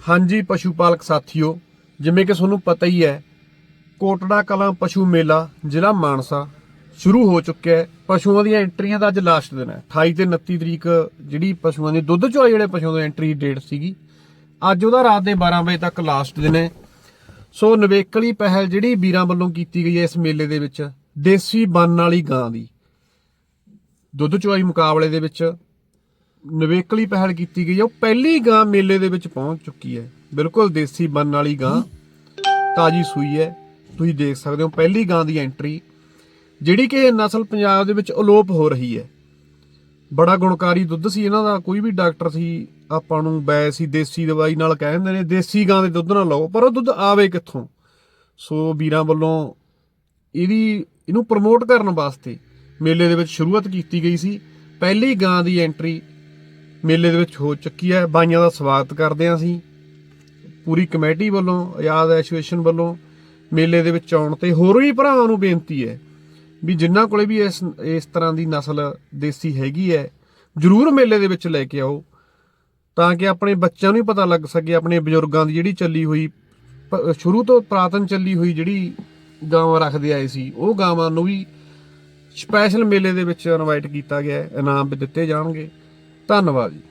ਹਾਂਜੀ ਪਸ਼ੂ ਪਾਲਕ ਸਾਥੀਓ, ਜਿਵੇਂ ਕਿ ਤੁਹਾਨੂੰ ਪਤਾ ਹੀ ਹੈ, ਕੋਟੜਾ ਕਲਾਂ ਪਸ਼ੂ ਮੇਲਾ, ਜ਼ਿਲ੍ਹਾ ਮਾਨਸਾ, ਸ਼ੁਰੂ ਹੋ ਚੁੱਕਿਆ ਹੈ। ਪਸ਼ੂਆਂ ਦੀਆਂ ਐਂਟਰੀਆਂ ਦਾ ਅੱਜ ਲਾਸਟ ਦਿਨ ਹੈ। 28 ਤੇ 29 ਤਰੀਕ ਜਿਹੜੀ ਪਸ਼ੂਆਂ ਦੀ ਦੁੱਧ ਚੋਏ ਜਿਹੜੇ ਪਸ਼ੂਆਂ ਦੀ ਐਂਟਰੀ ਡੇਟ ਸੀਗੀ, ਅੱਜ ਉਹਦਾ ਰਾਤ ਦੇ 12 ਵਜੇ ਤੱਕ ਲਾਸਟ ਦਿਨ ਹੈ। ਸੋ ਨਵੇਕਲੀ ਪਹਿਲ ਜਿਹੜੀ ਵੀਰਾਂ ਵੱਲੋਂ ਕੀਤੀ ਗਈ ਹੈ ਇਸ ਮੇਲੇ ਦੇ ਵਿੱਚ, ਦੇਸੀ ਬੰਨ ਵਾਲੀ ਗਾਂ ਦੀ, ਦੁੱਧ ਚੋਈ ਮੁਕਾਬਲੇ ਦੇ ਵਿੱਚ ਨਵੇਕਲੀ ਪਹਿਲ ਕੀਤੀ ਗਈ ਹੈ। ਉਹ ਪਹਿਲੀ ਗਾਂ ਮੇਲੇ ਦੇ ਵਿੱਚ ਪਹੁੰਚ ਚੁੱਕੀ ਹੈ। ਬਿਲਕੁਲ ਦੇਸੀ ਬੰਨ ਵਾਲੀ ਗਾਂ। ਤਾਜੀ ਸੂਈ ਹੈ। ਤੁਸੀਂ ਦੇਖ ਸਕਦੇ ਹੋ ਪਹਿਲੀ ਗਾਂ ਦੀ ਐਂਟਰੀ ਜਿਹੜੀ ਕਿ ਨਸਲ ਪੰਜਾਬ ਦੇ ਵਿੱਚ ਅਲੋਪ ਹੋ ਰਹੀ ਹੈ। ਬੜਾ ਗੁਣਕਾਰੀ ਦੁੱਧ ਸੀ ਇਹਨਾਂ ਦਾ। ਕੋਈ ਵੀ ਡਾਕਟਰ ਸੀ, ਆਪਾਂ ਨੂੰ ਬੈ ਸੀ, ਦੇਸੀ ਦਵਾਈ ਨਾਲ ਕਹਿ ਦਿੰਦੇ ਨੇ, ਦੇਸੀ ਗਾਂ ਦੇ ਦੁੱਧ ਨਾਲ ਲਓ, ਪਰ ਉਹ ਦੁੱਧ ਆਵੇ ਕਿੱਥੋਂ? ਸੋ ਵੀਰਾਂ ਵੱਲੋਂ ਇਹਦੀ, ਇਹਨੂੰ ਪ੍ਰਮੋਟ ਕਰਨ ਵਾਸਤੇ ਮੇਲੇ ਦੇ ਵਿੱਚ ਸ਼ੁਰੂਆਤ ਕੀਤੀ ਗਈ ਸੀ। ਪਹਿਲੀ ਗਾਂ ਦੀ ਐਂਟਰੀ ਮੇਲੇ ਦੇ ਵਿੱਚ ਹੋ ਚੁੱਕੀ ਹੈ। ਬਾਈਆਂ ਦਾ ਸਵਾਗਤ ਕਰਦੇ ਹਾਂ ਅਸੀਂ। ਪੂਰੀ ਕਮੇਟੀ ਵੱਲੋਂ, ਆਜ਼ਾਦ ਐਸੋਸੀਏਸ਼ਨ ਵੱਲੋਂ ਮੇਲੇ ਦੇ ਵਿੱਚ ਆਉਣ ਤੇ ਹੋਰ ਵੀ ਭਰਾਵਾਂ ਨੂੰ ਬੇਨਤੀ ਹੈ ਵੀ ਜਿਨ੍ਹਾਂ ਕੋਲੇ ਵੀ ਇਸ ਇਸ ਤਰ੍ਹਾਂ ਦੀ ਨਸਲ ਦੇਸੀ ਹੈਗੀ ਹੈ, ਜਰੂਰ ਮੇਲੇ ਦੇ ਵਿੱਚ ਲੈ ਕੇ ਆਓ। ਤਾਂ ਕਿ ਆਪਣੇ ਬੱਚਿਆਂ ਨੂੰ ਵੀ ਪਤਾ ਲੱਗ ਸਕੇ, ਆਪਣੇ ਬਜ਼ੁਰਗਾਂ ਦੀ ਜਿਹੜੀ ਚੱਲੀ ਹੋਈ ਸ਼ੁਰੂ ਤੋਂ ਪ੍ਰਾਤਨ ਚੱਲੀ ਹੋਈ ਜਿਹੜੀ ਗਾਵਾਂ ਰੱਖਦੇ ਆਏ ਸੀ, ਉਹ ਗਾਵਾਂ ਨੂੰ ਵੀ ਸਪੈਸ਼ਲ ਮੇਲੇ ਦੇ ਵਿੱਚ ਇਨਵਾਈਟ ਕੀਤਾ ਗਿਆ ਹੈ। ਇਨਾਮ ਵੀ ਦਿੱਤੇ ਜਾਣਗੇ। ਧੰਨਵਾਦ ਜੀ।